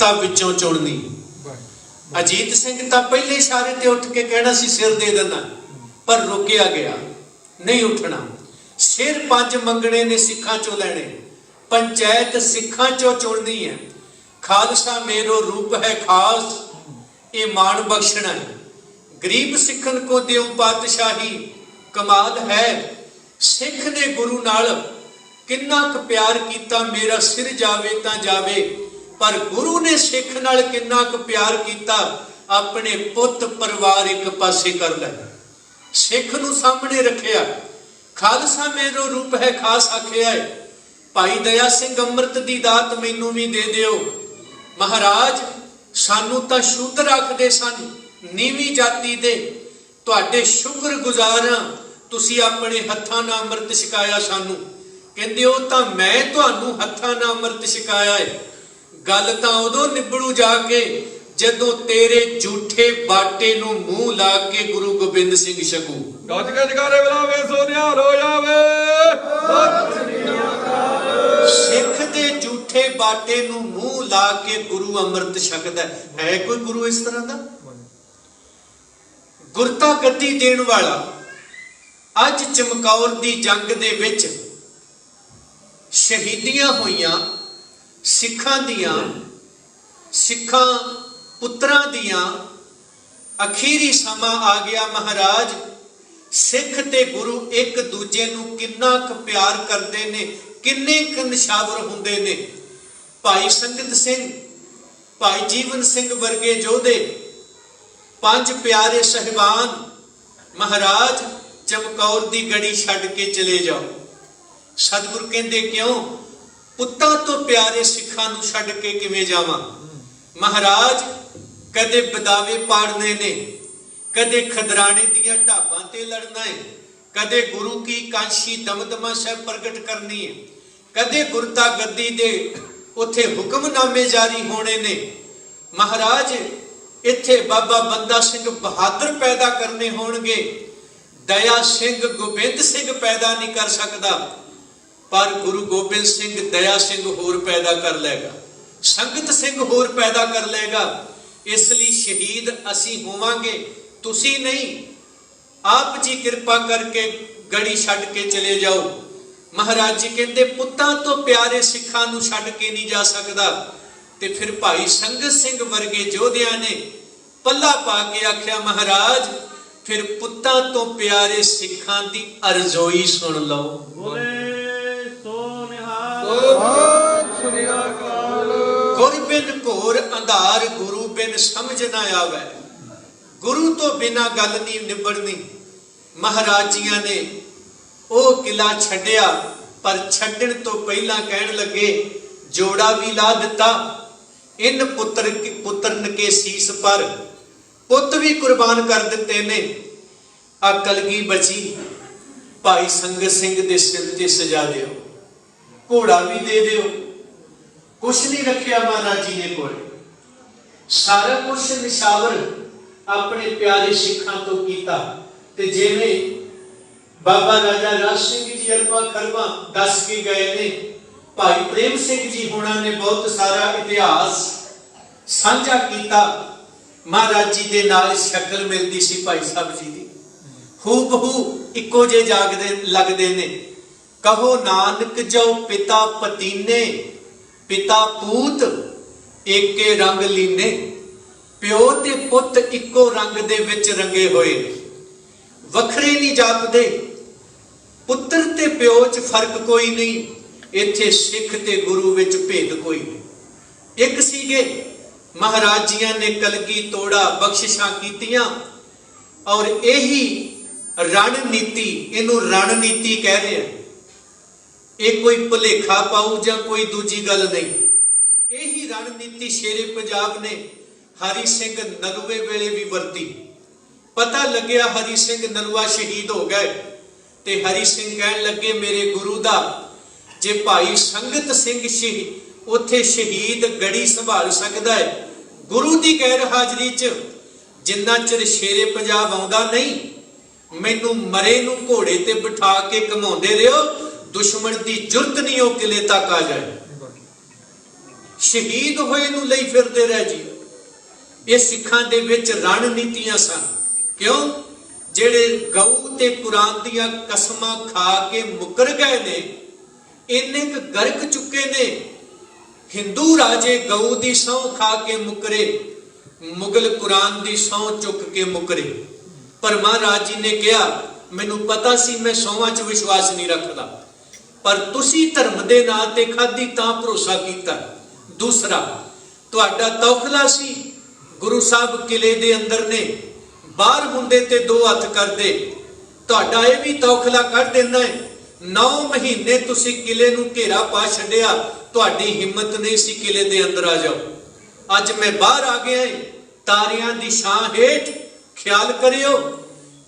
ਤਾਂ ਵਿੱਚੋਂ ਚੁਣਨੀ। ਅਜੀਤ ਸਿੰਘ ਤਾਂ ਪਹਿਲੇ ਇਸ਼ਾਰੇ ਤੇ ਉੱਠ ਕੇ ਕਹਿਣਾ ਸੀ ਸਿਰ ਦੇ ਦੇਣਾ ਪਰ ਰੁਕਿਆ ਗਿਆ ਨਹੀਂ ਉੱਠਣਾ। ਸਿਰ ਪੰਜ ਮੰਗਣੇ ਨੇ ਸਿੱਖਾਂ ਚੋਂ ਲੈਣੇ। ਪੰਚਾਇਤ ਸਿੱਖਾਂ ਚੋਂ ਚੁਣਨੀ ਹੈ। ਖਾਲਸਾ ਮੇਰੋ ਰੂਪ ਹੈ ਖਾਸ ਇਹ ਮਾਣ ਬਖਸ਼ਣਾ ਹੈ। ਗਰੀਬ ਸਿੱਖਣ ਕੋ ਦਿਉ ਪਾਤਸ਼ਾਹੀ ਕਮਾਲ ਹੈ। ਸਿੱਖ ਨੇ ਗੁਰੂ ਨਾਲ ਕਿੰਨਾ ਕੁ ਪਿਆਰ ਕੀਤਾ ਮੇਰਾ ਸਿਰ ਜਾਵੇ ਤਾਂ ਜਾਵੇ। ਪਰ ਗੁਰੂ ਨੇ ਸਿੱਖ ਨਾਲ ਕਿੰਨਾ ਕੁ ਪਿਆਰ ਕੀਤਾ, ਆਪਣੇ ਪੁੱਤ ਪਰਿਵਾਰ ਇੱਕ ਪਾਸੇ ਕਰ ਲੈ ਸਿੱਖ ਨੂੰ ਸਾਹਮਣੇ ਰੱਖਿਆ। ਖਾਲਸਾ ਮੇਰੋ ਰੂਪ ਹੈ ਖਾਸ ਆਖਿਆ ਹੈ। ਭਾਈ ਦਇਆ ਸਿੰਘ ਅੰਮ੍ਰਿਤ ਦੀ ਦਾਤ ਮੈਨੂੰ ਵੀ ਦੇ ਦਿਓ। ਮਹਾਰਾਜ, ਸਾਨੂੰ ਤਾਂ ਸ਼ੁੱਧ ਰੱਖਦੇ ਸਨ, ਨੀਵੀਂ ਜਾਤੀ ਦੇ। ਤੁਹਾਡੇ ਸ਼ੁਕਰ ਗੁਜ਼ਾਰਾਂ ਤੁਸੀਂ ਆਪਣੇ ਹੱਥਾਂ ਨਾਲ ਅੰਮ੍ਰਿਤ ਛਕਾਇਆ ਸਾਨੂੰ। ਕਹਿੰਦੇ ਉਹ ਤਾਂ ਮੈਂ ਤੁਹਾਨੂੰ ਹੱਥਾਂ ਨਾਲ ਅੰਮ੍ਰਿਤ ਛਕਾਇਆ ਹੈ। ਗੱਲ ਤਾਂ ਉਦੋਂ ਨਿਬੜੂ ਜਾ ਕੇ ਜਦੋਂ ਤੇਰੇ ਝੂਠੇ ਬਾਟੇ ਨੂੰ ਮੂੰਹ ਲਾ ਕੇ ਗੁਰੂ ਗੋਬਿੰਦ ਸਿੰਘ ਛਕੂ। ਗੱਜ ਗੱਜ ਕਰੇ ਬਲਾਵੇ ਸੋਨਿਆ ਰੋ ਜਾਵੇ। ਸਿੱਖ ਦੇ ਝੂਠੇ ਬਾਟੇ ਨੂੰ ਮੂੰਹ ਲਾ ਕੇ ਗੁਰੂ ਅੰਮ੍ਰਿਤ ਛਕਦਾ। ਹੈ ਕੋਈ ਗੁਰੂ ਇਸ ਤਰ੍ਹਾਂ ਦਾ? ਗੁਰਤਾ ਗੱਦੀ ਦੇਣ ਵਾਲਾ ਅੱਜ ਚਮਕੌਰ ਦੀ ਜੰਗ ਦੇ ਵਿੱਚ ਸ਼ਹੀਦੀਆਂ ਹੋਈਆਂ ਸਿੱਖਾਂ ਦੀਆਂ, ਸਿੱਖਾਂ ਪੁੱਤਰਾਂ ਦੀਆਂ ਅਖੀਰੀ ਸਮਾਂ ਆ ਗਿਆ ਮਹਾਰਾਜ। ਸਿੱਖ ਤੇ ਗੁਰੂ ਇੱਕ ਦੂਜੇ ਨੂੰ ਕਿੰਨਾ ਕੁ ਪਿਆਰ ਕਰਦੇ ਨੇ, ਕਿੰਨੇ ਕੁ ਨਿਸ਼ਾਵਰ ਹੁੰਦੇ ਨੇ। ਭਾਈ ਸੰਗਤ ਸਿੰਘ, ਭਾਈ ਜੀਵਨ ਸਿੰਘ ਵਰਗੇ ਯੋਧੇ, ਪੰਜ ਪਿਆਰੇ ਸਹਿਬਾਨ, ਮਹਾਰਾਜ ਚਮਕੌਰ ਦੀ ਗੜੀ ਛੱਡ ਕੇ ਚਲੇ ਜਾਓ। ਸਤਿਗੁਰ ਕਹਿੰਦੇ, ਕਿਉਂ? ਪੁੱਤਾਂ ਤੋਂ ਪਿਆਰੇ ਸਿੱਖਾਂ ਨੂੰ ਛੱਡ ਕੇ ਕਿਵੇਂ ਜਾਵਾਂ? ਮਹਾਰਾਜ, ਕਦੇ ਬਦਾਵੇ ਪਾੜਨੇ ਨੇ, ਕਦੇ ਖਦਰਾਣੇ ਦੀਆਂ ਢਾਬਾਂ ਤੇ ਲੜਨਾ ਹੈ ਕਦੇ ਗੁਰੂ ਕੀ ਕਾਂਸ਼ੀ ਦਮਦਮਾ ਸਾਹਿਬ ਪ੍ਰਗਟ ਕਰਨੀ ਹੈ ਕਦੇ ਗੁਰਤਾ ਗੱਦੀ ਦੇ ਉੱਥੇ ਹੁਕਮਨਾਮੇ ਜਾਰੀ ਹੋਣੇ ਨੇ। ਮਹਾਰਾਜ, ਇੱਥੇ ਬਾਬਾ ਬੰਦਾ ਸਿੰਘ ਬਹਾਦਰ ਪੈਦਾ ਕਰਨੇ ਹੋਣਗੇ। ਦਇਆ ਸਿੰਘ, ਗੋਬਿੰਦ ਸਿੰਘ ਪੈਦਾ ਨਹੀਂ ਕਰ ਸਕਦਾ। ਪਰ ਗੁਰੂ ਗੋਬਿੰਦ ਸਿੰਘ ਦਇਆ ਸਿੰਘ ਹੋਰ ਪੈਦਾ ਕਰ ਲੇਗਾ ਸੰਗਤ ਸਿੰਘ ਹੋਰ ਪੈਦਾ ਕਰ ਲੇਗਾ ਇਸ ਲਈ ਸ਼ਹੀਦ ਅਸੀਂ ਹੋਵਾਂਗੇ। ਤੁਸੀਂ ਨਹੀਂ, ਆਪ ਜੀ ਕਿਰਪਾ ਕਰਕੇ ਗੜੀ ਛੱਡ ਕੇ ਚਲੇ ਜਾਓ। ਮਹਾਰਾਜ ਜੀ ਕਹਿੰਦੇ, ਪੁੱਤਾਂ ਤੋਂ ਪਿਆਰੇ ਸਿੱਖਾਂ ਨੂੰ ਛੱਡ ਕੇ ਨਹੀਂ ਜਾ ਸਕਦਾ। ਤੇ ਫਿਰ ਭਾਈ ਸੰਗਤ ਸਿੰਘ ਵਰਗੇ ਯੋਧਿਆਂ ਨੇ ਪੱਲਾ ਪਾ ਕੇ ਆਖਿਆ, ਮਹਾਰਾਜ, ਫਿਰ ਪੁੱਤਾਂ ਤੋਂ ਪਿਆਰੇ ਸਿੱਖਾਂ ਦੀ ਅਰਜ਼ੋਈ ਸੁਣ ਲਓ। ਬੋਲੇ। ਗੁਰ ਬਿਨ ਘੋਰ ਅੰਧਾਰ ਗੁਰੂ ਬਿਨ ਸਮਝ ਨਾ ਆਵੇ। ਗੁਰੂ ਤੋਂ ਬਿਨਾ ਗੱਲ ਨਹੀਂ ਨਿਬੜਨੀ। ਮਹਾਰਾਜ ਨੇ ਉਹ ਕਿਲਾ ਛੱਡਿਆ, ਪਰ ਛੱਡਣ ਤੋਂ ਪਹਿਲਾਂ ਕਹਿਣ ਲੱਗੇ, ਜੋੜਾ ਵੀ ਲਾ ਦਿੱਤਾ। ਇਨ ਪੁੱਤਰ ਕੀ ਪੁੱਤਰਨ ਕੇ ਸੀਸ ਪਰ। ਪੁੱਤ ਵੀ ਕੁਰਬਾਨ ਕਰ ਦਿੱਤੇ ਨੇ। ਅਕਲ ਕੀ ਬਚੀ? ਭਾਈ ਸੰਗਤ ਸਿੰਘ ਦੇ ਸਿਰ ਤੇ ਸਜਾ ਦਿਓ। ਘੋੜਾ ਵੀ ਦੇ ਦਿਓ। ਕੁਛ ਨਹੀਂ ਰੱਖਿਆ ਮਹਾਰਾਜ ਜੀ ਨੇ ਕੋਲ। ਸਾਰਾ ਕੁਛ ਨਿਸ਼ਾਵਰ ਆਪਣੇ ਪਿਆਰੇ ਸਿੱਖਾਂ ਤੋਂ ਕੀਤਾ। ਤੇ ਜਿਵੇਂ ਬਾਬਾ ਰਾਜਾ ਰਾਜ ਸਿੰਘ ਜੀ, ਅਰਬਾ ਖਰਬਾ ਦੱਸ ਕੇ ਗਏ ਨੇ, ਭਾਈ ਪ੍ਰੇਮ ਸਿੰਘ ਜੀ ਹੋਣਾ ਨੇ ਬਹੁਤ ਸਾਰਾ ਇਤਿਹਾਸ ਸਾਂਝਾ ਕੀਤਾ। ਮਹਾਰਾਜ ਜੀ ਦੇ ਨਾਲ ਸ਼ਕਲ ਮਿਲਦੀ ਸੀ ਭਾਈ ਸਾਹਿਬ ਜੀ ਦੀ। ਹੂ ਬਹੂ ਇੱਕੋ ਜੇ ਜਾਗਦੇ ਲੱਗਦੇ ਨੇ। ਕਹੋ ਨਾਨਕ ਜੋ ਪਿਤਾ ਪਤੀਨੇ, ਪਿਤਾ ਪੂਤ ਏਕੇ ਰੰਗ ਲੀਨੇ, ਪਿਓ ਤੇ ਪੁੱਤ ਇੱਕੋ ਰੰਗ ਦੇ ਵਿੱਚ ਰੰਗੇ ਹੋਏ ਨੇ। ਵੱਖਰੇ ਨਹੀਂ ਜਾਪਦੇ, ਪੁੱਤਰ ਤੇ ਪਿਓ 'ਚ ਫ਼ਰਕ ਕੋਈ ਨਹੀਂ, ਇੱਥੇ ਸਿੱਖ ਤੇ ਗੁਰੂ ਵਿੱਚ ਭੇਦ ਕੋਈ ਨਹੀਂ ਇੱਕ ਸੀਗੇ ਮਹਾਰਾਜ ਜੀਆਂ ਨੇ ਕਲਗੀ ਤੋੜਾ ਬਖਸ਼ਿਸ਼ਾਂ ਕੀਤੀਆਂ, ਔਰ ਇਹੀ ਰਣਨੀਤੀ ਇਹਨੂੰ ਰਣਨੀਤੀ ਕਹਿ ਰਹੇ ਆ ਇਹ ਕੋਈ ਭੁਲੇਖਾ ਪਾਉ ਜਾਂ ਕੋਈ ਦੂਜੀ ਗੱਲ ਨਹੀਂ। ਇਹੀ ਰਣਨੀਤੀ ਸ਼ੇਰੇ ਪੰਜਾਬ ਨੇ ਹਰੀ ਸਿੰਘ ਨਲੂਏ ਵੇਲੇ ਵੀ ਵਰਤੀ। ਪਤਾ ਲੱਗਿਆ ਹਰੀ ਸਿੰਘ ਨਲੂਆ ਸ਼ਹੀਦ ਹੋ ਗਏ ਤੇ ਹਰੀ ਸਿੰਘ ਕਹਿਣ ਲੱਗੇ, ਮੇਰੇ ਗੁਰੂ ਦਾ, ਜੇ ਭਾਈ ਸੰਗਤ ਸਿੰਘ ਸ਼ਹੀਦ ਉੱਥੇ ਸ਼ਹੀਦ ਗੜੀ ਸੰਭਾਲ ਸਕਦਾ ਹੈ। ਗੁਰੂ ਦੀ ਗੈਰ ਹਾਜ਼ਰੀ 'ਚ ਜਿੰਨਾ ਚਿਰ ਸ਼ੇਰੇ ਪੰਜਾਬ ਆਉਂਦਾ ਨਹੀਂ, ਮੈਨੂੰ ਮਰੇ ਨੂੰ ਘੋੜੇ ਤੇ ਬਿਠਾ ਕੇ ਘਮਾਉਂਦੇ ਰਹੋ। ਦੁਸ਼ਮਣ ਦੀ ਜੁਰਤ ਨਹੀਂ ਉਹ ਕਿਲੇ ਤੱਕ ਆ ਜਾਏ। ਸ਼ਹੀਦ ਹੋਏ ਨੂੰ ਲਈ ਫਿਰਦੇ ਰਹਿ ਜੀ। ਇਹ ਸਿੱਖਾਂ ਦੇ ਵਿੱਚ ਰਣਨੀਤੀਆਂ ਸਨ। ਕਿਉਂ? ਜਿਹੜੇ ਗਊ ਤੇ ਕੁਰਾਨ ਦੀਆਂ ਕਸਮਾਂ ਖਾ ਕੇ ਮੁਕਰ ਗਏ ਨੇ, ਇੰਨੇ ਕੁ ਗਰਕ ਚੁੱਕੇ ਨੇ। ਹਿੰਦੂ ਰਾਜੇ ਗਊ ਦੀ ਸਹੁੰ ਖਾ ਕੇ ਮੁਕਰੇ, ਮੁਗਲ ਕੁਰਾਨ ਦੀ ਸਹੁੰ ਚੁੱਕ ਕੇ ਮੁਕਰੇ। ਪਰ ਮਹਾਰਾਜ ਜੀ ਨੇ ਕਿਹਾ, ਮੈਨੂੰ ਪਤਾ ਸੀ, ਮੈਂ ਸਹੁੰਆਂ 'ਚ ਵਿਸ਼ਵਾਸ ਨਹੀਂ ਰੱਖਦਾ। ਪਰ ਤੁਸੀਂ ਧਰਮ ਦੇ ਨਾਂ ਤੇ ਖਾਦੀ ਤਾਂ ਭਰੋਸਾ ਕੀਤਾ। ਦੂਸਰਾ, ਤੁਹਾਡਾ ਤੌਖਲਾ ਸੀ। ਗੁਰੂ ਸਾਹਿਬ ਕਿਲੇ ਦੇ ਅੰਦਰ ਨੇ, ਬਾਹਰ ਹੁੰਦੇ ਤੇ ਦੋ ਹੱਥ ਕਰਦੇ। ਤੁਹਾਡਾ ਇਹ ਵੀ ਤੌਖਲਾ ਕੱਢ ਦਿੰਦਾ ਹੈ। 9 ਮਹੀਨੇ ਤੁਸੀਂ ਕਿਲੇ ਨੂੰ ਘੇਰਾ ਪਾ ਛੱਡਿਆ। ਤੁਹਾਡੀ ਹਿੰਮਤ ਨਹੀਂ ਸੀ ਕਿਲੇ ਦੇ ਅੰਦਰ ਆ ਜਾਓ। ਅੱਜ ਮੈਂ ਬਾਹਰ ਆ ਗਿਆ ਹਾਂ। ਤਾਰਿਆਂ ਦੀ ਛਾਂ ਹੇਠ ਖਿਆਲ ਕਰਿਓ।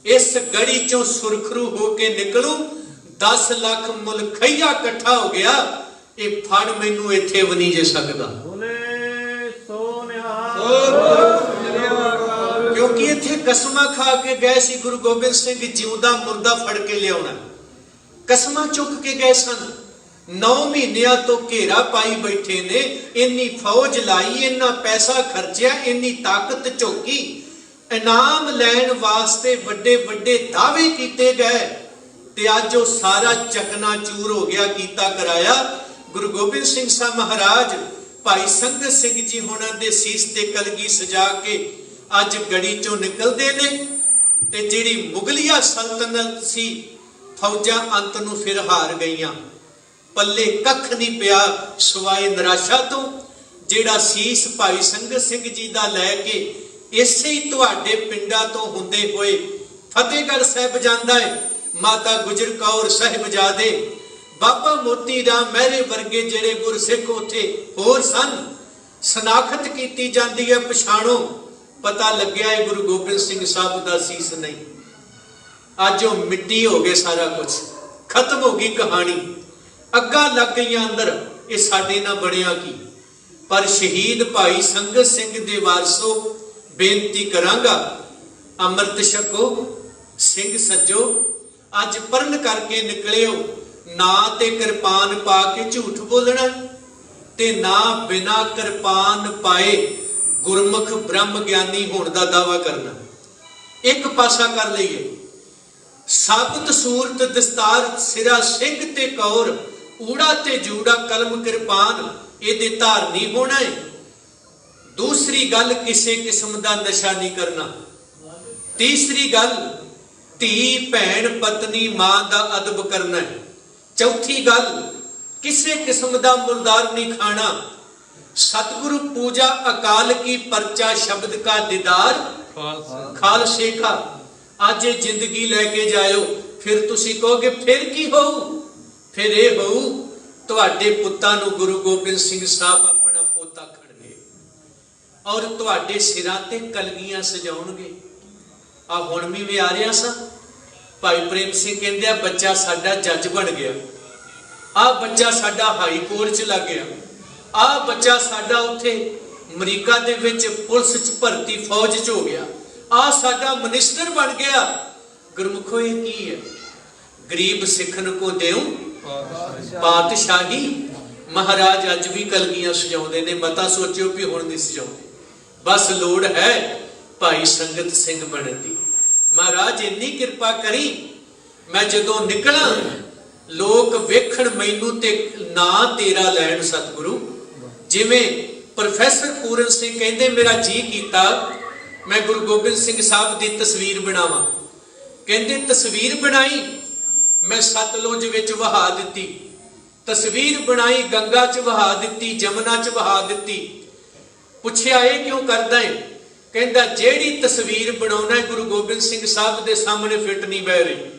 ਇਸ ਗੜੀ ਚੋਂ ਸੁਰਖਰੂ ਹੋ ਕੇ ਨਿਕਲੂ। 10 ਲੱਖ ਮੁਲਖਈਆ ਇਕੱਠਾ ਹੋ ਗਿਆ ਇਹ ਫੜ ਮੈਨੂੰ ਇੱਥੇ ਵੀ ਨਹੀਂ ਜੇ ਸਕਦਾ। ਬੋਲੇ ਸੋ ਨਿਹਾਲ। ਸ੍ਰੀ ਅਕਾਲ ਕਿਉਂਕਿ ਇੱਥੇ ਕਸਮਾਂ ਖਾ ਕੇ ਗਏ ਸੀ ਗੁਰੂ ਗੋਬਿੰਦ ਸਿੰਘ ਜਿਉਂਦਾ ਮੁਰਦਾ ਫੜ ਕੇ ਲਿਆਉਣਾ। ਕਸਮਾਂ ਚੁੱਕ ਕੇ ਗਏ ਸਨ। 9 ਮਹੀਨਿਆਂ ਤੋਂ ਘੇਰਾ ਪਾਈ ਬੈਠੇ ਨੇ ਇੰਨੀ ਫੌਜ ਲਾਈ ਇੰਨਾ ਪੈਸਾ ਖਰਚਿਆ ਇੰਨੀ ਤਾਕਤ ਝੋਕੀ। ਇਨਾਮ ਲੈਣ ਵਾਸਤੇ ਵੱਡੇ ਵੱਡੇ ਦਾਅਵੇ ਕੀਤੇ ਗਏ। ਤੇ ਅੱਜ ਉਹ ਸਾਰਾ ਚਕਨਾ ਚੂਰ ਹੋ ਗਿਆ, ਕੀਤਾ ਕਰਾਇਆ। ਗੁਰੂ ਗੋਬਿੰਦ ਸਿੰਘ ਸਾਹਿਬ ਮਹਾਰਾਜ, ਭਾਈ ਸੰਗਤ ਸਿੰਘ ਜੀ ਹੋਣਾ ਦੇ ਸੀਸ ਤੇ ਕਲਗੀ ਸਜਾ ਕੇ ਅੱਜ ਗੜੀ ਚੋਂ ਨਿਕਲਦੇ ਨੇ ਤੇ ਜਿਹੜੀ ਮੁਗਲਿਆ ਸਲਤਨਤ ਸੀ, ਫੌਜਾਂ ਅੰਤ ਨੂੰ ਫਿਰ ਹਾਰ ਗਈਆਂ। ਪੱਲੇ ਕੱਖ ਨਹੀਂ ਪਿਆ ਸਵਾਏ ਨਿਰਾਸ਼ਾ ਤੋਂ, ਜਿਹੜਾ ਸੀਸ ਭਾਈ ਸੰਗਤ ਸਿੰਘ ਜੀ ਦਾ ਲੈ ਕੇ ਇਸੇ ਹੀ ਤੁਹਾਡੇ ਪਿੰਡਾਂ ਤੋਂ ਹੁੰਦੇ ਹੋਏ ਫਤਿਹਗੜ੍ਹ ਸਾਹਿਬ ਜਾਂਦਾ ਹੈ। ਮਾਤਾ ਗੁਜਰ ਕੌਰ ਸਾਹਿਬਜ਼ਾਦੇ ਬਾਬਾ ਮੋਤੀ ਰਾਮ ਮਹਿਰੇ ਵਰਗੇ ਜਿਹੜੇ ਗੁਰਸਿੱਖ ਉੱਥੇ ਹੋਰ ਸਨ। ਸਨਾਖਤ ਕੀਤੀ ਜਾਂਦੀ ਹੈ, ਪਛਾਣੋ, ਪਤਾ ਲੱਗਿਆ ਹੈ ਗੁਰੂ ਗੋਬਿੰਦ ਸਿੰਘ ਸਾਹਿਬ ਦਾ ਸੀਸ ਨਹੀਂ। ਅੱਜ ਉਹ ਮਿੱਟੀ ਹੋ ਗਏ ਸਾਰਾ ਕੁਝ ਖਤਮ ਹੋ ਗਈ ਕਹਾਣੀ। ਅੱਗਾ ਲੱਗ ਗਈਆਂ ਅੰਦਰ, ਇਹ ਸਾਡੇ ਨਾਲ ਬਣਿਆ ਕੀ? ਪਰ ਸ਼ਹੀਦ ਭਾਈ ਸੰਗਤ ਸਿੰਘ ਦੇ ਵਾਰਸੋ ਬੇਨਤੀ ਕਰਾਂਗਾ, ਅੰਮ੍ਰਿਤ ਛਕੋ, ਸਿੰਘ ਸੱਜੋ ਅੱਜ ਪਰਨ ਕਰਕੇ ਨਿਕਲਿਓ, ਨਾ ਤੇ ਕਿਰਪਾਨ ਪਾ ਕੇ ਝੂਠ ਬੋਲਣਾ, ਤੇ ਨਾ ਬਿਨਾ ਕਿਰਪਾਨ ਪਾਏ ਗੁਰਮੁਖ ਬ੍ਰਹਮ ਗਿਆਨੀ ਹੋਣ ਦਾ ਦਾਵਾ ਕਰਨਾ। ਇੱਕ ਪਾਸਾ ਕਰ ਲਈਏ। ਸਾਬਤ ਸੂਰਤ ਦਸਤਾਰ ਸਿਰਾ ਸਿੰਘ ਤੇ ਕੌਰ, ਊੜਾ ਤੇ ਜੂੜਾ ਕਲਮ ਕਿਰਪਾਨ, ਇਹਦੇ ਧਾਰਨੀ ਨਹੀਂ ਹੋਣਾ ਹੈ ਦੂਸਰੀ ਗੱਲ ਕਿਸੇ ਕਿਸਮ ਦਾ ਨਸ਼ਾ ਨਹੀਂ ਕਰਨਾ। ਤੀਸਰੀ ਗੱਲ ਧੀ ਭੈਣ ਪਤਨੀ ਮਾਂ ਦਾ ਅਦਬ ਕਰਨਾ ਹੈ। ਚੌਥੀ ਗੱਲ, ਕਿਸੇ ਕਿਸਮ ਦਾ ਮੁਰਦਾਰ ਨਹੀਂ ਖਾਣਾ। ਸਤਿਗੁਰੂ ਪੂਜਾ ਅਕਾਲ ਕੀ ਪਰਚਾ ਸ਼ਬਦ ਕਾ ਦੀਦਾਰ। ਖਾਲਸੇ ਕਾ। ਅੱਜ ਇਹ ਜ਼ਿੰਦਗੀ ਲੈ ਕੇ ਜਾਇਓ। ਫਿਰ ਤੁਸੀਂ ਕਹੋਗੇ, ਫਿਰ ਕੀ ਹੋਊ? ਫਿਰ ਇਹ ਹੋਊ, ਤੁਹਾਡੇ ਪੁੱਤਾਂ ਨੂੰ ਗੁਰੂ ਗੋਬਿੰਦ ਸਿੰਘ ਸਾਹਿਬ ਆਪਣਾ ਪੋਤਾ ਖੜਗੇ ਔਰ ਤੁਹਾਡੇ ਸਿਰਾਂ ਤੇ ਕਲਗੀਆਂ ਸਜਾਉਣਗੇ। ਆ ਹੁਣ ਵੀ ਮੈਂ ਆ ਰਿਹਾ ਸਾਂ। ਭਾਈ ਪ੍ਰੇਮ ਸਿੰਘ ਕਹਿੰਦੇ ਆ, ਬੱਚਾ ਸਾਡਾ ਜੱਜ ਬਣ ਗਿਆ। ਆ ਬੱਚਾ ਸਾਡਾ ਹਾਈ ਕੋਰਟ ਚ ਲੱਗ ਗਿਆ। ਆ ਬੱਚਾ ਸਾਡਾ ਉੱਥੇ ਅਮਰੀਕਾ ਦੇ ਵਿੱਚ ਪੁਲਿਸ ਚ ਭਰਤੀ, ਫੌਜ ਚ ਹੋ ਗਿਆ। ਆ ਸਾਡਾ ਮਿਨਿਸਟਰ ਬਣ ਗਿਆ। ਗੁਰਮੁਖੋ, ਇਹ ਕੀ ਹੈ? ਗਰੀਬ ਸਿੱਖਨ ਕੋ ਦੇਉ ਪਾਤਸ਼ਾਹੀ। ਮਹਾਰਾਜ ਅੱਜ ਵੀ ਕਲਗੀਆਂ ਸਜਾਉਂਦੇ ਨੇ। ਮਤਾ ਸੋਚਿਓ ਵੀ ਹੁਣ ਨਹੀਂ ਸਜਾਉਂਦੇ। ਬਸ ਲੋੜ ਹੈ ਭਾਈ ਸੰਗਤ ਸਿੰਘ ਬਣਨ ਦੀ। ਮਹਾਰਾਜ, ਇੰਨੀ ਕਿਰਪਾ ਕਰੀ, ਮੈਂ ਜਦੋਂ ਨਿਕਲਾਂ, ਲੋਕ ਵੇਖਣ ਮੈਨੂੰ ਤੇ ਨਾਂ ਤੇਰਾ ਲੈਣ ਸਤਿਗੁਰੂ। ਜਿਵੇਂ ਪ੍ਰੋਫੈਸਰ ਪੂਰਨ ਸਿੰਘ ਕਹਿੰਦੇ, ਮੇਰਾ ਜੀ ਕੀਤਾ, ਮੈਂ ਗੁਰੂ ਗੋਬਿੰਦ ਸਿੰਘ ਸਾਹਿਬ ਦੀ ਤਸਵੀਰ ਬਣਾਵਾਂ। ਕਹਿੰਦੇ, ਤਸਵੀਰ ਬਣਾਈ, ਮੈਂ ਸਤਲੁਜ ਵਿੱਚ ਵਹਾ ਦਿੱਤੀ। ਤਸਵੀਰ ਬਣਾਈ, ਗੰਗਾ 'ਚ ਵਹਾ ਦਿੱਤੀ, ਜਮਨਾ 'ਚ ਵਹਾ ਦਿੱਤੀ। ਪੁੱਛਿਆ, ਇਹ ਕਿਉਂ ਕਰਦਾ ਹੈ ਕਹਿੰਦਾ, ਜਿਹੜੀ ਤਸਵੀਰ ਬਣਾਉਣਾ ਗੁਰੂ ਗੋਬਿੰਦ ਸਿੰਘ ਸਾਹਿਬ ਦੇ ਸਾਹਮਣੇ ਫਿੱਟ ਨਹੀਂ ਬਹਿ ਰਹੀ।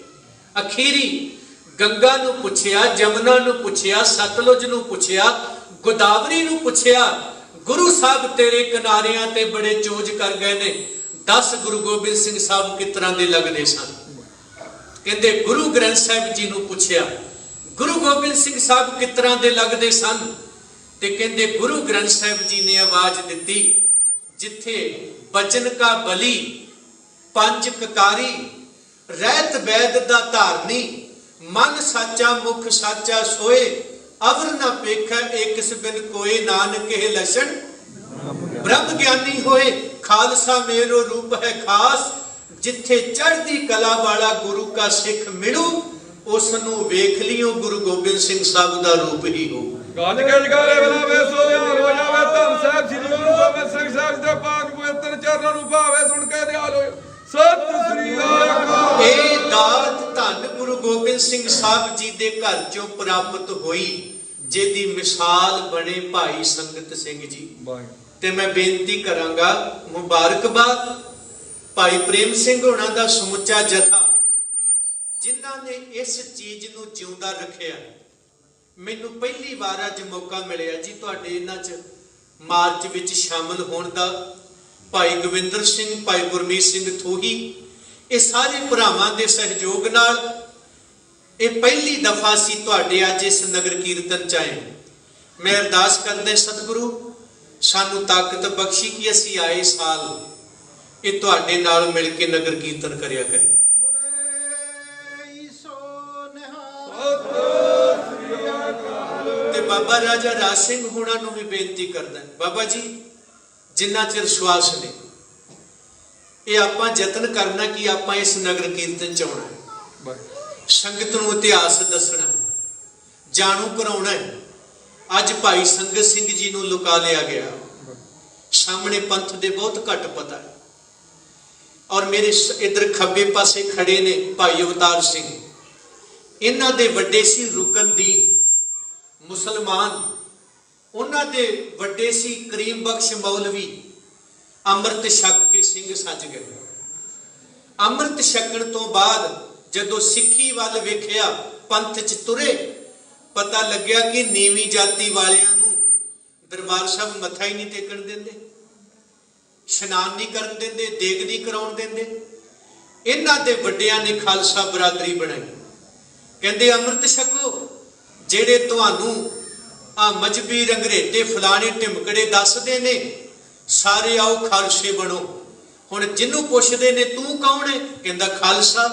ਅਖੀਰੀ ਗੰਗਾ ਨੂੰ ਪੁੱਛਿਆ, ਜਮਨਾ ਨੂੰ ਪੁੱਛਿਆ, ਸਤਲੁਜ ਨੂੰ ਪੁੱਛਿਆ, ਗੋਦਾਵਰੀ ਨੂੰ ਪੁੱਛਿਆ, ਗੁਰੂ ਸਾਹਿਬ, ਤੇਰੇ ਕਿਨਾਰਿਆਂ ਤੇ ਬੜੇ ਚੋਜ ਕਰ ਗਏ ਨੇ। 10 ਗੁਰੂ ਗੋਬਿੰਦ ਸਿੰਘ ਸਾਹਿਬ ਕਿਸ ਤਰ੍ਹਾਂ ਦੇ ਲੱਗਦੇ ਸਨ? ਕਹਿੰਦੇ, ਗੁਰੂ ਗ੍ਰੰਥ ਸਾਹਿਬ ਜੀ ਨੂੰ ਪੁੱਛਿਆ, ਗੁਰੂ ਗੋਬਿੰਦ ਸਿੰਘ ਸਾਹਿਬ ਕਿਸ ਤਰ੍ਹਾਂ ਦੇ ਲੱਗਦੇ ਸਨ? ਤੇ ਕਹਿੰਦੇ, ਗੁਰੂ ਗ੍ਰੰਥ ਸਾਹਿਬ ਜੀ ਨੇ ਆਵਾਜ਼ ਦਿੱਤੀ, ਜਿੱਥੇ ਬਚਨ ਕਾ ਬਲੀ, ਪੰਜ ਕਕਾਰੀ, ਰਹਿਤ ਵੈਦ ਦਾ ਧਾਰਨੀ, ਮਨ ਸਾਚਾ ਮੁਖ ਸਾਚਾ ਸੋਏ, ਅਵਰ ਨਾ ਪੇਖੈ ਏਕਸ ਬਿਨ ਕੋਏ ਨਾਨਕ ਇਹ ਲਛਣ। ਬ੍ਰਹਮ ਗਿਆਨੀ ਹੋਏ, ਖਾਲਸਾ ਮੇਰੋ ਰੂਪ ਹੈ ਖਾਸ, ਜਿੱਥੇ ਚੜ੍ਹਦੀ ਕਲਾ ਵਾਲਾ ਗੁਰੂ ਕਾ ਸਿੱਖ ਮਿਲੂ, ਉਸ ਨੂੰ ਵੇਖ ਲਿਓ ਗੁਰੂ ਗੋਬਿੰਦ ਸਿੰਘ ਸਾਹਿਬ ਦਾ ਰੂਪ ਹੀ ਹੋ ਗੱਜ ਕੇ ਜਗਾਰੇ ਬਲਾਵੇ ਸੋਇਆ ਹੋ ਜਾਵੇ ਧੰਨ ਸਾਹਿਬ ਸ੍ਰੀ ਗੁਰੂ ਗੋਬਿੰਦ ਸਿੰਘ ਸਾਹਿਬ ਦੇ ਪਾਕ ਪਵਿੱਤਰ ਚਰਨਾਂ ਨੂੰ ਭਾਵੇ ਸੁਣ ਕੇ ਦਿਆਲ ਹੋਇਓ। ਸਤਿ ਸ੍ਰੀ ਅਕਾਲ। ਇਹ ਦਾਤ ਧੰਨ ਗੁਰੂ ਗੋਬਿੰਦ ਸਿੰਘ ਸਾਹਿਬ ਜੀ ਦੇ ਘਰ ਚੋਂ ਪ੍ਰਾਪਤ ਹੋਈ ਜਿਹਦੀ ਮਿਸਾਲ ਬਣੇ ਭਾਈ ਸੰਗਤ ਸਿੰਘ ਜੀ। ਤੇ ਮੈਂ ਬੇਨਤੀ ਕਰਾਂਗਾ ਮੁਬਾਰਕਬਾਦ ਭਾਈ ਪ੍ਰੇਮ ਸਿੰਘ ਹੋਣਾ ਦਾ ਸਮੁੱਚਾ ਜਥਾ ਜਿਨ੍ਹਾਂ ਨੇ ਇਸ ਚੀਜ਼ ਨੂੰ ਜਿਉਂਦਾ ਰੱਖਿਆ। ਮੈਨੂੰ ਪਹਿਲੀ ਵਾਰ ਅੱਜ ਮੌਕਾ ਮਿਲਿਆ ਜੀ ਤੁਹਾਡੇ ਇਹਨਾਂ 'ਚ ਮਾਰਚ ਵਿੱਚ ਸ਼ਾਮਲ ਹੋਣ ਦਾ। ਭਾਈ ਗੋਵਿੰਦਰ ਸਿੰਘ, ਭਾਈ ਗੁਰਮੀਤ ਸਿੰਘ ਥੋਹੀ, ਇਹ ਸਾਰੇ ਭਰਾਵਾਂ ਦੇ ਸਹਿਯੋਗ ਨਾਲ ਇਹ ਪਹਿਲੀ ਦਫਾ ਸੀ ਤੁਹਾਡੇ ਅੱਜ ਇਸ ਨਗਰ ਕੀਰਤਨ ਚ ਆਏ ਮੈਂ ਅਰਦਾਸ ਕਰਦਾ ਸਤਿਗੁਰੂ, ਸਾਨੂੰ ਤਾਕਤ ਬਖਸ਼ੀ ਕਿ ਅਸੀਂ ਆਏ ਸਾਲ ਇਹ ਤੁਹਾਡੇ ਨਾਲ ਮਿਲ ਕੇ ਨਗਰ ਕੀਰਤਨ ਕਰਿਆ ਕਰੀਏ। ਤੇ ਬਾਬਾ ਰਾਜਾ ਰਾਜ ਸਿੰਘ ਹੋਣਾ ਨੂੰ ਵੀ ਬੇਨਤੀ ਕਰਦਾ ਬਾਬਾ ਜੀ, ਜਿੰਨਾ ਚਿਰ ਵਿਸ਼ਵਾਸ ਨੇ, ਇਹ ਆਪਾਂ ਯਤਨ ਕਰਨਾ ਕਿ ਆਪਾਂ ਇਸ ਨਗਰ ਕੀਰਤਨ ਚ ਆਉਣਾ ਸੰਗਤ ਨੂੰ ਇਤਿਹਾਸ ਦੱਸਣਾ ਜਾਣੂ ਕਰਾਉਣਾ ਅੱਜ ਭਾਈ ਸੰਗਤ ਸਿੰਘ ਜੀ ਨੂੰ ਲੁਕਾ ਲਿਆ ਗਿਆ। ਸਾਹਮਣੇ ਪੰਥ ਦੇ ਬਹੁਤ ਘੱਟ ਪਤਾ ਹੈ। ਔਰ ਮੇਰੇ ਸ- ਇੱਧਰ ਖੱਬੇ ਪਾਸੇ ਖੜੇ ਨੇ ਭਾਈ ਅਵਤਾਰ ਸਿੰਘ। ਇਹਨਾਂ ਦੇ ਵੱਡੇ ਸੀ ਰੁਕਨਦੀਨ ਮੁਸਲਮਾਨ, ਉਹਨਾਂ ਦੇ ਵੱਡੇ ਸੀ ਕਰੀਮ ਬਖਸ਼ ਮੌਲਵੀ ਅੰਮ੍ਰਿਤ ਛਕ ਕੇ ਸਿੰਘ ਸੱਜ ਗਏ। ਅੰਮ੍ਰਿਤ ਛਕਣ ਤੋਂ ਬਾਅਦ ਜਦੋਂ ਸਿੱਖੀ ਵੱਲ ਵੇਖਿਆ, ਪੰਥ ਚ ਤੁਰੇ, ਪਤਾ ਲੱਗਿਆ ਕਿ ਨੀਵੀਂ ਜਾਤੀ ਵਾਲਿਆਂ ਨੂੰ ਦਰਬਾਰ ਸਾਹਿਬ ਮੱਥਾ ਹੀ ਨਹੀਂ ਟੇਕਣ ਦਿੰਦੇ, ਇਸ਼ਨਾਨ ਨਹੀਂ ਕਰਨ ਦਿੰਦੇ, ਦੇਗ ਨਹੀਂ ਕਰਾਉਣ ਦਿੰਦੇ। ਇਹਨਾਂ ਦੇ ਵੱਡਿਆਂ ਨੇ ਖਾਲਸਾ ਬਰਾਦਰੀ ਬਣਾਈ। ਕਹਿੰਦੇ ਅੰਮ੍ਰਿਤ ਜਿਹੜੇ ਤੁਹਾਨੂੰ ਆ ਮਜਬੀ ਰੰਗਰੇਟੇ ਫਲਾਣੇ ਢਿਮਕੜੇ ਦੱਸਦੇ ਨੇ ਸਾਰੇ ਆਓ ਖਾਲਸੇ ਬਣੋ। ਹੁਣ ਜਿਹਨੂੰ ਪੁੱਛਦੇ ਨੇ ਤੂੰ ਕੌਣ ਹੈ ਕਹਿੰਦਾ ਖਾਲਸਾ।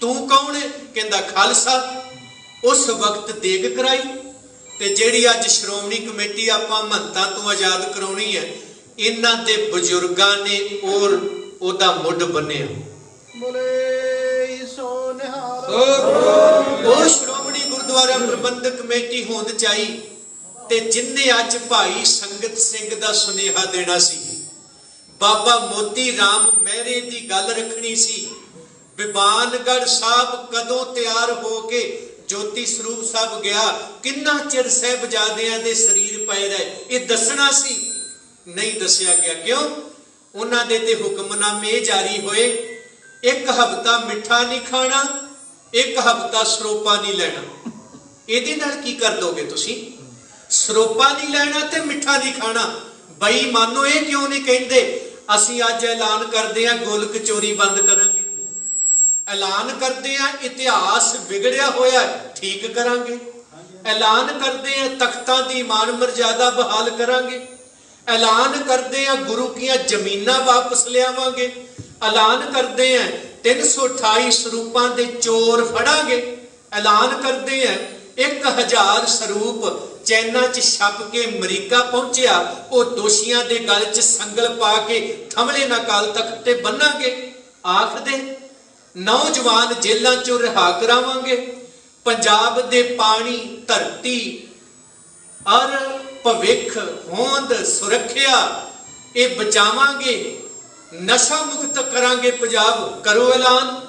ਤੂੰ ਕੌਣ ਹੈ ਕਹਿੰਦਾ ਖਾਲਸਾ। ਉਸ ਵਕਤ ਦੇਗ ਕਰਾਈ ਤੇ ਜਿਹੜੀ ਅੱਜ ਸ਼੍ਰੋਮਣੀ ਕਮੇਟੀ ਆਪਾਂ ਮਹੰਤਾਂ ਤੋਂ ਆਜ਼ਾਦ ਕਰਾਉਣੀ ਹੈ ਇਹਨਾਂ ਦੇ ਬਜ਼ੁਰਗਾਂ ਨੇ ਔਰ ਉਹਦਾ ਮੁੱਢ ਬੰਨਿਆ। ਬੋਲੇ ਸੋ ਨਿਹਾਲ। ਉਹ ਸ਼੍ਰੋਮਣੀ ਗੁਰਦੁਆਰਾ ਪ੍ਰਬੰਧਕ ਕਮੇਟੀ ਹੋਂਦ ਚਾਈ ਤੇ ਜਿਨਨੇ ਅੱਜ ਭਾਈ ਸੰਗਤ ਸਿੰਘ ਦਾ ਸੁਨੇਹਾ ਦੇਣਾ ਸੀ। ਬਾਬਾ ਮੋਤੀ RAM ਮਹਿਰੇ ਦੀ ਗੱਲ ਰੱਖਣੀ ਸੀ। ਬਿਬਾਨਗੜ ਸਾਹਿਬ ਕਦੋਂ ਤਿਆਰ ਹੋ ਕੇ ਜੋਤੀ ਸਰੂਪ ਸਾਹਿਬ ਗਿਆ, ਕਿੰਨਾ ਚਿਰ ਸਹਿਬਜ਼ਾਦਿਆਂ ਦੇ ਸਰੀਰ ਪਏ ਰਹੇ, ਇਹ ਦੱਸਣਾ ਸੀ। ਨਹੀਂ ਦੱਸਿਆ ਗਿਆ ਕਿਉਂ? ਉਹਨਾਂ ਦੇ ਤੇ ਹੁਕਮਨਾਮੇ ਜਾਰੀ ਹੋਏ। ਇੱਕ ਹਫ਼ਤਾ ਮਿੱਠਾ ਨਹੀਂ ਖਾਣਾ, ਇੱਕ ਹਫ਼ਤਾ ਸਰੋਪਾ ਨਹੀਂ ਲੈਣਾ। ਇਹਦੇ ਨਾਲ ਕੀ ਕਰ ਦੋਗੇ ਤੁਸੀਂ? ਸਰੋਪਾ ਨਹੀਂ ਲੈਣਾ ਤੇ ਮਿੱਠਾ ਨਹੀਂ ਖਾਣਾ। ਬਈ, ਮਾਨੋ ਇਹ ਕਿਉਂ ਨਹੀਂ ਕਹਿੰਦੇ? ਅਸੀਂ ਅੱਜ ਐਲਾਨ ਕਰਦੇ ਹਾਂ ਗੋਲਕ ਚੋਰੀ ਬੰਦ ਕਰਾਂਗੇ। ਐਲਾਨ ਕਰਦੇ ਹਾਂ ਇਤਿਹਾਸ ਵਿਗੜਿਆ ਹੋਇਆ ਠੀਕ ਕਰਾਂਗੇ। ਐਲਾਨ ਕਰਦੇ ਹਾਂ ਤਖਤਾਂ ਦੀ ਮਾਨ ਮਰਜ਼ਾਦਾ ਬਹਾਲ ਕਰਾਂਗੇ। ਐਲਾਨ ਕਰਦੇ ਹਾਂ ਗੁਰੂ ਕੀਆਂ ਜ਼ਮੀਨਾਂ ਵਾਪਸ ਲਿਆਵਾਂਗੇ। ਐਲਾਨ ਕਰਦੇ ਹਾਂ 328 ਸਰੂਪਾਂ ਦੇ ਚੋਰ ਫੜਾਂਗੇ। ਐਲਾਨ ਕਰਦੇ ਹਾਂ 1000 ਸਰੂਪ ਚੈਨਾ 'ਚ ਛਪ ਕੇ ਅਮਰੀਕਾ ਪਹੁੰਚਿਆ, ਉਹ ਦੋਸ਼ੀਆਂ ਦੇ ਗਲ 'ਚ ਸੰਗਲ ਪਾ ਕੇ ਥਮਲੇ ਨਾ ਕਾਲ ਤਖਤ ਤੇ ਬੰਨਾਂਗੇ। ਆਖਦੇ ਨੌਜਵਾਨ ਜੇਲ੍ਹਾਂ 'ਚੋਂ ਰਿਹਾ ਕਰਾਵਾਂਗੇ। ਪੰਜਾਬ ਦੇ ਪਾਣੀ, ਧਰਤੀ, ਅਰ ਭਵਿੱਖ ਹੋਂਦ ਸੁਰੱਖਿਆ, ਇਹ ਬਚਾਵਾਂਗੇ। ਨਸ਼ਾ ਮੁਕਤ ਕਰਾਂਗੇ ਪੰਜਾਬ, ਕਰੋ ਐਲਾਨ।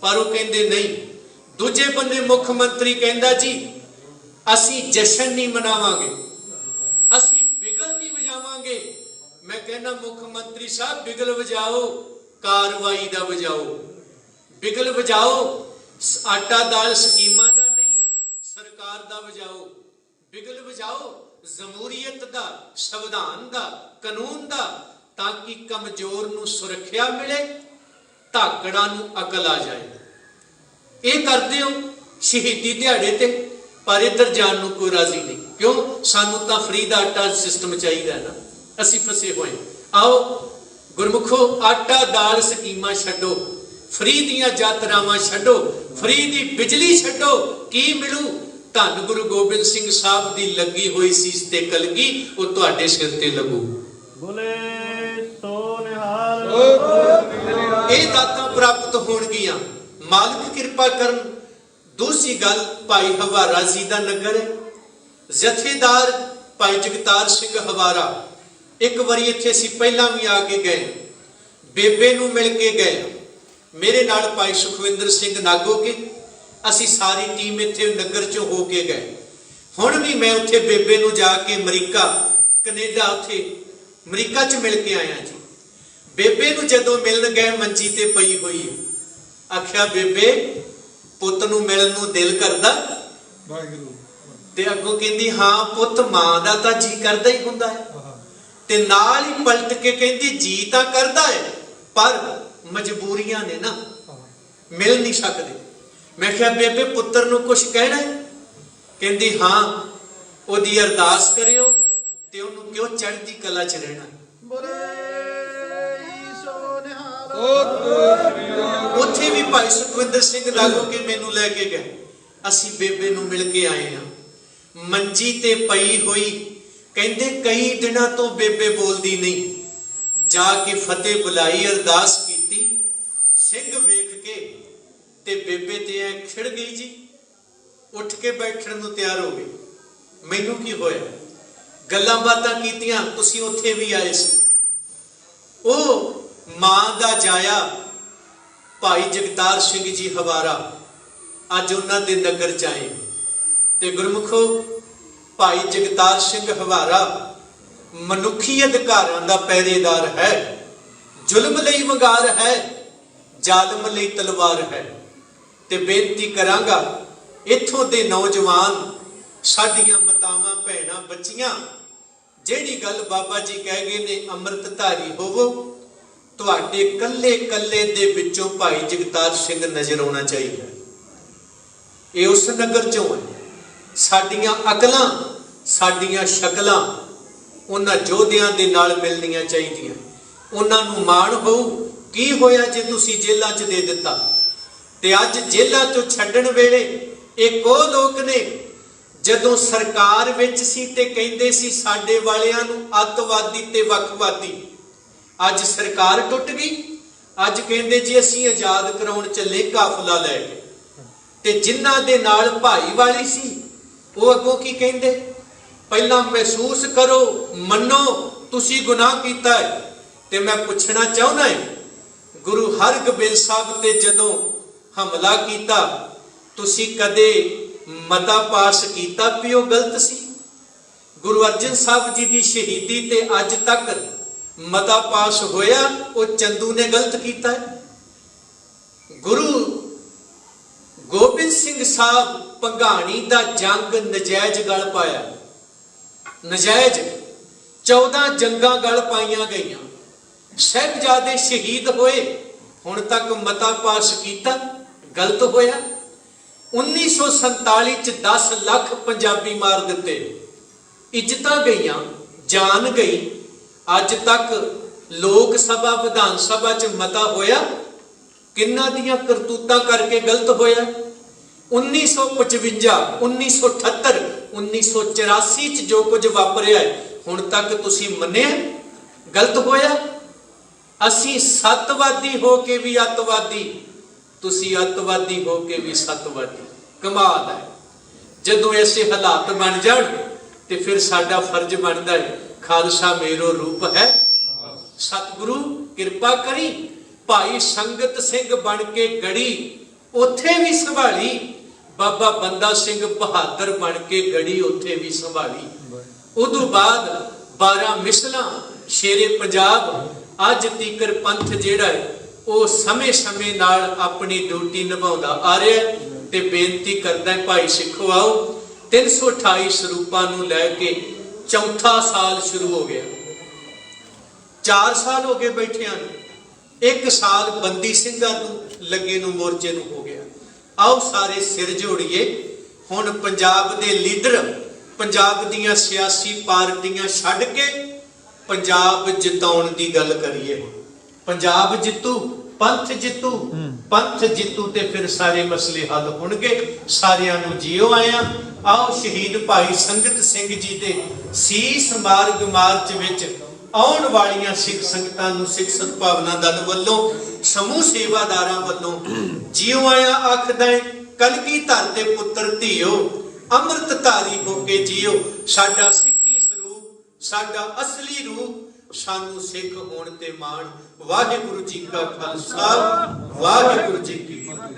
ਪਰ ਉਹ ਕਹਿੰਦੇ ਨਹੀਂ ਦੂਜੇ ਬੰਨੇ ਮੁੱਖ ਮੰਤਰੀ ਕਹਿੰਦਾ ਜੀ, ਅਸੀਂ ਜਸ਼ਨ ਨਹੀਂ ਮਨਾਵਾਂਗੇ, ਅਸੀਂ ਬਿਗਲ ਨਹੀਂ ਵਜਾਵਾਂਗੇ। ਮੈਂ ਕਹਿੰਦਾ ਮੁੱਖ ਮੰਤਰੀ ਸਾਹਿਬ, ਬਿਗਲ ਵਜਾਓ, ਕਾਰਵਾਈ ਦਾ ਵਜਾਓ। ਬਿਗਲ ਵਜਾਓ, ਆਟਾ ਦਾਲ ਸਕੀਮਾਂ ਦਾ ਨਹੀਂ, ਸਰਕਾਰ ਦਾ ਵਜਾਓ। ਬਿਗਲ ਵਜਾਓ ਜਮਹੂਰੀਅਤ ਦਾ, ਸੰਵਿਧਾਨ ਦਾ, ਕਾਨੂੰਨ ਦਾ, ਤਾਂ ਕਿ ਕਮਜ਼ੋਰ ਨੂੰ ਸੁਰੱਖਿਆ ਮਿਲੇ, ਧਾਕੜਾਂ ਨੂੰ ਅਕਲ ਆ ਜਾਏ। ਇਹ ਕਰਦੇ ਹੋ ਸ਼ਹੀਦੀ ਦਿਹਾੜੇ ਤੇ ਪਰ ਇੱਧਰ ਜਾਣ ਨੂੰ ਕੋਈ ਰਾਜ਼ੀ ਨਹੀਂ। ਕਿਉਂ? ਸਾਨੂੰ ਤਾਂ ਫ੍ਰੀ ਦਾ ਆਟਾ ਸਿਸਟਮ ਚਾਹੀਦਾ ਹੈ ਨਾ। ਅਸੀਂ ਫਸੇ ਹੋਏ। ਆਓ ਗੁਰਮੁਖੋ ਆਟਾ ਦਾਲ ਸਕੀਮਾਂ ਛੱਡੋ। ਫ੍ਰੀ ਦੀਆਂ ਯਾਤਰਾਵਾਂ ਛੱਡੋ। ਫ੍ਰੀ ਦੀ ਬਿਜਲੀ ਛੱਡੋ। ਕੀ ਮਿਲੂ? ਧੰਨ ਗੁਰੂ ਗੋਬਿੰਦ ਸਿੰਘ ਸਾਹਿਬ ਦੀ ਲੱਗੀ ਹੋਈ ਸੀਸ ਤੇ ਕਲਗੀ ਉਹ ਤੁਹਾਡੇ ਸਿਰ ਤੇ ਲੱਗੂ। ਬੋਲੇ ਸੋ ਨਿਹਾਲ। ਇਹ ਦਾਤਾਂ ਪ੍ਰਾਪਤ ਹੋਣਗੀਆਂ। ਮਾਲਕ ਕਿਰਪਾ ਕਰਨ ਦੂਸਰੀ ਗੱਲ ਭਾਈ ਹਵਾਰਾ ਜੀ ਦਾ ਨਗਰ ਹੈ। ਜਥੇਦਾਰ ਭਾਈ ਜਗਤਾਰ ਸਿੰਘ ਹਵਾਰਾ, ਇੱਕ ਵਾਰੀ ਇੱਥੇ ਅਸੀਂ ਪਹਿਲਾਂ ਵੀ ਆ ਕੇ ਗਏ। ਬੇਬੇ ਨੂੰ ਮਿਲ ਕੇ ਗਏ। ਮੇਰੇ ਨਾਲ ਭਾਈ ਸੁਖਵਿੰਦਰ ਸਿੰਘ ਨਾਗੋਕੇ ਅਸੀਂ ਸਾਰੀ ਟੀਮ ਇੱਥੇ ਨਗਰ ਚੋਂ ਹੋ ਕੇ ਗਏ। ਹੁਣ ਵੀ ਮੈਂ ਉੱਥੇ ਬੇਬੇ ਨੂੰ ਜਾ ਕੇ ਅਮਰੀਕਾ, ਕੈਨੇਡਾ ਉੱਥੇ, ਅਮਰੀਕਾ 'ਚ ਮਿਲ ਕੇ ਆਇਆ ਜੀ। ਬੇਬੇ ਨੂੰ ਜਦੋਂ ਮਿਲਣ ਗਏ, ਮੰਜੀ ਤੇ ਪਈ ਹੋਈ ਹੈ। ਆਖਿਆ ਬੇਬੇ ਪੁੱਤ ਨੂੰ ਮਿਲਣ ਨੂੰ ਦਿਲ ਕਰਦਾ? ਵਾਹਿਗੁਰੂ। ਤੇ ਅੱਗੋਂ ਕਹਿੰਦੀ ਹਾਂ ਪੁੱਤ ਮਾਂ ਦਾ ਤਾਂ ਜੀ ਕਰਦਾ ਹੀ ਹੁੰਦਾ ਹੈ। ਤੇ ਨਾਲ ਹੀ ਪਲਟ ਕੇ ਕਹਿੰਦੀ ਜੀ ਤਾਂ ਕਰਦਾ ਹੈ ਪਰ ਮਜਬੂਰੀਆਂ ਨੇ ਨਾ ਮਿਲ ਨਹੀਂ ਸਕਦੇ। ਮੈਂ ਕਿਹਾ ਬੇਬੇ ਪੁੱਤਰ ਨੂੰ ਕੁਝ ਕਹਿਣਾ ਹੈ? ਕਹਿੰਦੀ ਹਾਂ ਉਹਦੀ ਅਰਦਾਸ ਕਰਿਓ ਤੇ ਉਹਨੂੰ ਕਿਉਂ ਚੜ੍ਹਦੀ ਕਲਾ 'ਚ ਰਹਿਣਾ। ਬੋਲੇ। ਉੱਥੇ ਵੀ ਭਾਈ ਸੁਖਵਿੰਦਰ ਸਿੰਘ ਲਾਗੋ ਕੇ ਮੈਨੂੰ ਲੈ ਕੇ ਗਏ। ਅਸੀਂ ਬੇਬੇ ਨੂੰ ਮਿਲ ਕੇ ਆਏ ਹਾਂ। ਮੰਜੀ ਤੇ ਪਈ ਹੋਈ ਕਹਿੰਦੇ ਕਈ ਦਿਨਾਂ ਤੋਂ ਬੇਬੇ ਬੋਲਦੀ ਨਹੀਂ। ਜਾ ਕੇ ਫਤਿਹ ਬੁਲਾਈ, ਅਰਦਾਸ ਕੀਤੀ। ਸਿੰਘ ਵੇਖ ਕੇ ਤੇ ਬੇਬੇ ਤੇ ਐ ਖਿੜ ਗਈ ਜੀ। ਉੱਠ ਕੇ ਬੈਠਣ ਨੂੰ ਤਿਆਰ ਹੋ ਗਈ ਮੈਨੂੰ ਕੀ ਹੋਇਆ? ਗੱਲਾਂ ਬਾਤਾਂ ਕੀਤੀਆਂ, ਤੁਸੀਂ ਉੱਥੇ ਵੀ ਆਏ ਸੀ। ਉਹ ਮਾਂ ਦਾ ਜਾਇਆ, ਭਾਈ ਜਗਤਾਰ ਸਿੰਘ ਜੀ ਹਵਾਰਾ, ਅੱਜ ਉਹਨਾਂ ਦੇ ਨਗਰ ਜਾਏ ਆਏ। ਤੇ ਗੁਰਮੁਖੋ, ਭਾਈ ਜਗਤਾਰ ਸਿੰਘ ਹਵਾਰਾ, ਮਨੁੱਖੀ ਅਧਿਕਾਰਾਂ ਦਾ ਪਹਿਰੇਦਾਰ ਹੈ, ਜ਼ੁਲਮ ਲਈ ਵੰਗਾਰ ਹੈ, ਜ਼ਾਲਮ ਲਈ ਤਲਵਾਰ ਹੈ। ਤੇ ਬੇਨਤੀ ਕਰਾਂਗਾ, ਇੱਥੋਂ ਦੇ ਨੌਜਵਾਨ, ਸਾਡੀਆਂ ਮਾਤਾਵਾਂ, ਭੈਣਾਂ, ਬੱਚੀਆਂ, ਜਿਹੜੀ ਗੱਲ ਬਾਬਾ ਜੀ ਕਹਿ ਗਏ ਨੇ, ਅੰਮ੍ਰਿਤਧਾਰੀ ਹੋਵੋ ਤੁਹਾਡੇ ਕੱਲੇ ਕੱਲੇ ਦੇ ਵਿੱਚੋਂ ਭਾਈ ਜਗਤਾਰ ਸਿੰਘ ਨਜ਼ਰ ਆਉਣਾ ਚਾਹੀਦਾ ਇਹ ਉਸ ਨਗਰ ਚੋਂ ਹੈ। ਸਾਡੀਆਂ ਅਕਲਾਂ, ਸਾਡੀਆਂ ਸ਼ਕਲਾਂ ਉਹਨਾਂ ਯੋਧਿਆਂ ਦੇ ਨਾਲ ਮਿਲਣੀਆਂ ਚਾਹੀਦੀਆਂ। ਉਹਨਾਂ ਨੂੰ ਮਾਣ ਹੋਊ। ਕੀ ਹੋਇਆ ਜੇ ਤੁਸੀਂ ਜੇਲ੍ਹਾਂ 'ਚ ਦੇ ਦਿੱਤਾ? ਤੇ ਅੱਜ ਜੇਲ੍ਹਾਂ 'ਚੋਂ ਛੱਡਣ ਵੇਲੇ ਇਹ ਉਹ ਲੋਕ ਨੇ? ਜਦੋਂ ਸਰਕਾਰ ਵਿੱਚ ਸੀ ਤੇ ਕਹਿੰਦੇ ਸੀ ਸਾਡੇ ਵਾਲਿਆਂ ਨੂੰ ਅੱਤਵਾਦੀ ਤੇ ਵੱਖਵਾਦੀ ਅੱਜ ਸਰਕਾਰ ਟੁੱਟ ਗਈ। ਅੱਜ ਕਹਿੰਦੇ ਜੀ ਅਸੀਂ ਆਜ਼ਾਦ ਕਰਾਉਣ ਚੱਲੇ ਕਾਫਲਾ ਲੈ ਕੇ। ਤੇ ਜਿਨ੍ਹਾਂ ਦੇ ਨਾਲ ਭਾਈ ਵਾਲੀ ਸੀ, ਉਹ ਅੱਗੋਂ ਕੀ ਕਹਿੰਦੇ? ਪਹਿਲਾਂ ਮਹਿਸੂਸ ਕਰੋ, ਮੰਨੋ, ਤੁਸੀਂ ਗੁਨਾਹ ਕੀਤਾ ਹੈ। ਤੇ ਮੈਂ ਪੁੱਛਣਾ ਚਾਹੁੰਦਾ ਹਾਂ, ਗੁਰੂ ਹਰਗੋਬਿੰਦ ਸਾਹਿਬ ਤੇ ਜਦੋਂ ਹਮਲਾ ਕੀਤਾ, ਤੁਸੀਂ ਕਦੇ ਮਤਾ ਪਾਸ ਕੀਤਾ ਵੀ ਉਹ ਗਲਤ ਸੀ? ਗੁਰੂ ਅਰਜਨ ਸਾਹਿਬ ਜੀ ਦੀ ਸ਼ਹੀਦੀ ਤੇ ਅੱਜ ਤੱਕ ਮਤਾ ਪਾਸ ਹੋਇਆ, ਉਹ ਚੰਦੂ ਨੇ ਗਲਤ ਕੀਤਾ। ਗੁਰੂ ਗੋਬਿੰਦ ਸਿੰਘ ਸਾਹਿਬ ਪੰਘਾਣੀ ਦਾ ਜੰਗ ਨਜਾਇਜ਼ ਗਲ ਪਾਇਆ। ਨਜਾਇਜ਼ 14 ਜੰਗਾਂ ਗਲ ਪਾਈਆਂ ਗਈਆਂ। ਸਾਹਿਬਜ਼ਾਦੇ ਸ਼ਹੀਦ ਹੋਏ, ਹੁਣ ਤੱਕ ਮਤਾ ਪਾਸ ਕੀਤਾ, ਗਲਤ ਹੋਇਆ। 1947 ਚ 10 ਲੱਖ ਪੰਜਾਬੀ ਮਾਰ ਦਿੱਤੇ। ਇੱਜ਼ਤਾਂ ਗਈਆਂ, ਜਾਨ ਗਈ। ਅੱਜ ਤੱਕ ਲੋਕ ਸਭਾ ਵਿਧਾਨ ਸਭਾ ਚ ਮਤਾ ਹੋਇਆ। ਕਿੰਨਾ ਦੀਆਂ ਕਰਤੂਤਾਂ ਕਰਕੇ ਗਲਤ ਹੋਇਆ? 1955 1978 1984 ਚ ਜੋ ਕੁਝ ਵਾਪਰਿਆ ਹੈ, ਹੁਣ ਤੱਕ ਤੁਸੀਂ ਮੰਨਿਆ ਗਲਤ ਹੋਇਆ? ਅਸੀਂ ਸੱਤਵਾਦੀ ਹੋ ਕੇ ਵੀ ਅੱਤਵਾਦੀ ਤੁਸੀਂ ਅੱਤਵਾਦੀ ਹੋ ਕੇ ਵੀ ਸੱਤਵਾਦੀ। ਕਮਾਲ ਹੈ। ਜਦੋਂ ਐਸੇ ਹਾਲਾਤ ਬਣ ਜਾਣ ਤੇ ਫਿਰ ਸਾਡਾ ਫਰਜ਼ ਬਣਦਾ ਹੈ ਖਾਲਸਾ ਮੇਰੋ ਰੂਪ ਹੈ। ਸਤਿਗੁਰੂ ਕਿਰਪਾ ਕਰੀ, ਭਾਈ ਸੰਗਤ ਸਿੰਘ ਬਣ ਕੇ ਗੜੀ, ਉੱਥੇ ਵੀ ਸੰਭਾਲੀ। ਬਾਬਾ ਬੰਦਾ ਸਿੰਘ ਬਹਾਦਰ ਬਣ ਕੇ ਗੜੀ, ਉੱਥੇ ਵੀ ਸੰਭਾਲੀ। ਉਦੋਂ ਬਾਅਦ 12 ਮਿਸਲਾਂ, ਸ਼ੇਰੇ ਪੰਜਾਬ, ਅੱਜ ਤੀਕਰ ਪੰਥ ਜਿਹੜਾ ਹੈ, ਉਹ ਸਮੇਂ-ਸਮੇਂ ਨਾਲ ਆਪਣੀ ਡਿਊਟੀ ਨਿਭਾਉਂਦਾ ਆ ਰਿਹਾ ਤੇ ਬੇਨਤੀ ਕਰਦਾ ਭਾਈ ਸਿੱਖੋ ਆਓ। 328 ਸਰੂਪਾਂ ਨੂੰ ਲੈ ਕੇ ਚੌਥਾ ਸਾਲ ਸ਼ੁਰੂ ਹੋ ਗਿਆ। 4 ਸਾਲ ਹੋ ਗਏ ਬੈਠਿਆਂ ਨੂੰ। ਇੱਕ ਸਾਲ ਬੰਦੀ ਸਿੰਘਾਂ ਨੂੰ ਲੱਗੇ ਨੂੰ ਮੋਰਚੇ ਨੂੰ ਹੋ ਗਿਆ। ਆਓ ਸਾਰੇ ਸਿਰ ਜੋੜੀਏ। ਹੁਣ ਪੰਜਾਬ ਦੇ ਲੀਡਰ ਪੰਜਾਬ ਦੀਆਂ ਸਿਆਸੀ ਪਾਰਟੀਆਂ ਛੱਡ ਕੇ ਪੰਜਾਬ ਜਿਤਾਉਣ ਦੀ ਗੱਲ ਕਰੀਏ। ਹੁਣ ਪੰਜਾਬ ਜਿੱਤੂ ਪੰਥ ਜਿੱਤੂ ਪੰਥ ਜਿੱਤੂ ਤੇ ਫਿਰ ਸਾਰੇ ਮਸਲੇ ਹੱਲ ਹੋਣਗੇ। ਸਾਰਿਆਂ ਨੂੰ ਜੀਓ ਆਇਆ। ਆਓ ਸ਼ਹੀਦ ਭਾਈ ਸੰਗਤ ਸਿੰਘ ਜੀ ਦੇ ਸੀਸ ਮਾਰਗ ਮਾਰਚ ਵਿੱਚ ਆਉਣ ਵਾਲੀਆਂ ਸਿੱਖ ਸੰਗਤਾਂ ਨੂੰ ਸਿੱਖ ਸਦਭਾਵਨਾ ਦਲ ਵੱਲੋਂ, ਸਮੂਹ ਸੇਵਾਦਾਰਾਂ ਵੱਲੋਂ ਜਿਉ ਆਇਆ ਆਖਦਾ ਏ ਕਲਗੀ ਧਰ ਦੇ ਪੁੱਤਰ ਧੀਓ, ਅੰਮ੍ਰਿਤ ਧਾਰੀ ਹੋ ਕੇ ਜੀਓ। ਸਾਡਾ ਸਿੱਖੀ ਸਰੂਪ, ਸਾਡਾ ਅਸਲੀ ਰੂਪ ਸਾਨੂੰ ਸਿੱਖ ਹੋਣ ਤੇ ਮਾਣ। ਵਾਹਿਗੁਰੂ ਜੀ ਕਾ ਖਾਲਸਾ, ਵਾਹਿਗੁਰੂ ਜੀ ਕੀ ਫਤਿਹ।